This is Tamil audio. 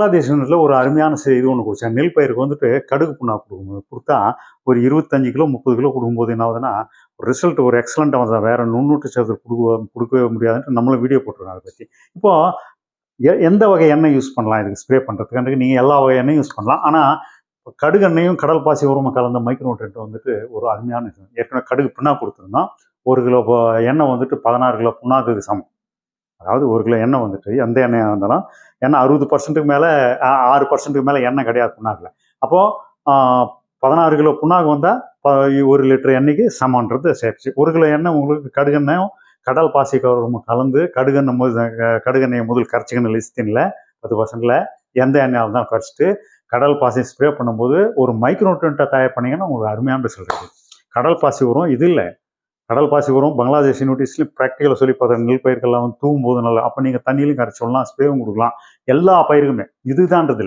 பங்களாதேஷில் ஒரு அருமையான செய்தி ஒன்று கொடுத்தேன் நெல் பயிருக்கு வந்துட்டு கடுகு புண்ணா கொடுக்கும் கொடுத்தா ஒரு இருபத்தஞ்சு கிலோ முப்பது கிலோ கொடுக்கும்போது என்ன ஆகுதுன்னா ரிசல்ட் ஒரு எக்ஸலண்ட்டாக வந்தால் வேறு நுண்ணூட்ட சேர்த்து கொடுக்க கொடுக்கவே முடியாதுன்ட்டு நம்மளும் வீடியோ போட்டிருக்கோம் அதை பற்றி இப்போது எ- எந்த வகை எண்ணெய் யூஸ் பண்ணலாம்? இதுக்கு ஸ்ப்ரே பண்ணுறதுக்கு நீங்கள் எல்லா வகை எண்ணெயும் யூஸ் பண்ணலாம். ஆனால் கடுகு எண்ணெயும் கடல் பாசி உரமும் கலந்த மைக்ரோட்ரெண்ட் வந்துட்டு ஒரு அருமையான ஏற்கனவே கடுகு புண்ணா கொடுத்துருந்தோம். ஒரு கிலோ எண்ணெய் வந்துட்டு பதினாறு கிலோ புண்ணாக்குக்கு சமம். அதாவது ஒரு கிலோ எண்ணெய் வந்துட்டு எந்த எண்ணெயாக இருந்தாலும் எண்ணெய் அறுபது பர்சன்ட்டுக்கு மேலே ஆறு பர்சன்ட்டுக்கு மேலே எண்ணெய் கிடையாது புண்ணாக்கில். அப்போது பதினாறு கிலோ புண்ணாக்கு வந்தால் ஒரு லிட்டர் எண்ணெய்க்கு சமன்றது சேர்த்து. ஒரு கிலோ எண்ணெய் உங்களுக்கு கடுகெண்ணையும் கடல் பாசி கவரும் கலந்து கடுகெண்ணெய் முதல் கடுகெண்ணெயை முதல் கரைச்சிக்கணும் லிஸ்தினில் பத்து பர்சன்டில் எந்த எண்ணெயாக இருந்தாலும் கரைச்சிட்டு கடல் பாசி ஸ்ப்ரே பண்ணும்போது ஒரு மைக்ரோட்ரெண்ட்டை தயார் பண்ணிங்கன்னா உங்களுக்கு அருமையான ரிசல்ட் இருக்குது கடல் பாசி உரம் இது இல்லை. கடல் பாசி உரம் பங்களாதேஷ் யூனிவர்சிட்டிஸ்லையும் ப்ராக்டிக்கலாக சொல்லி பார்த்தா நெல் பயிர்கள்லாம் வந்து தூவும் போது நல்லா அப்போ நீங்கள் தண்ணியிலையும் கரைச்சி விடலாம் ஸ்ப்ரேவும் கொடுக்கலாம். எல்லா பயிருக்குமே. இதுதான்றது.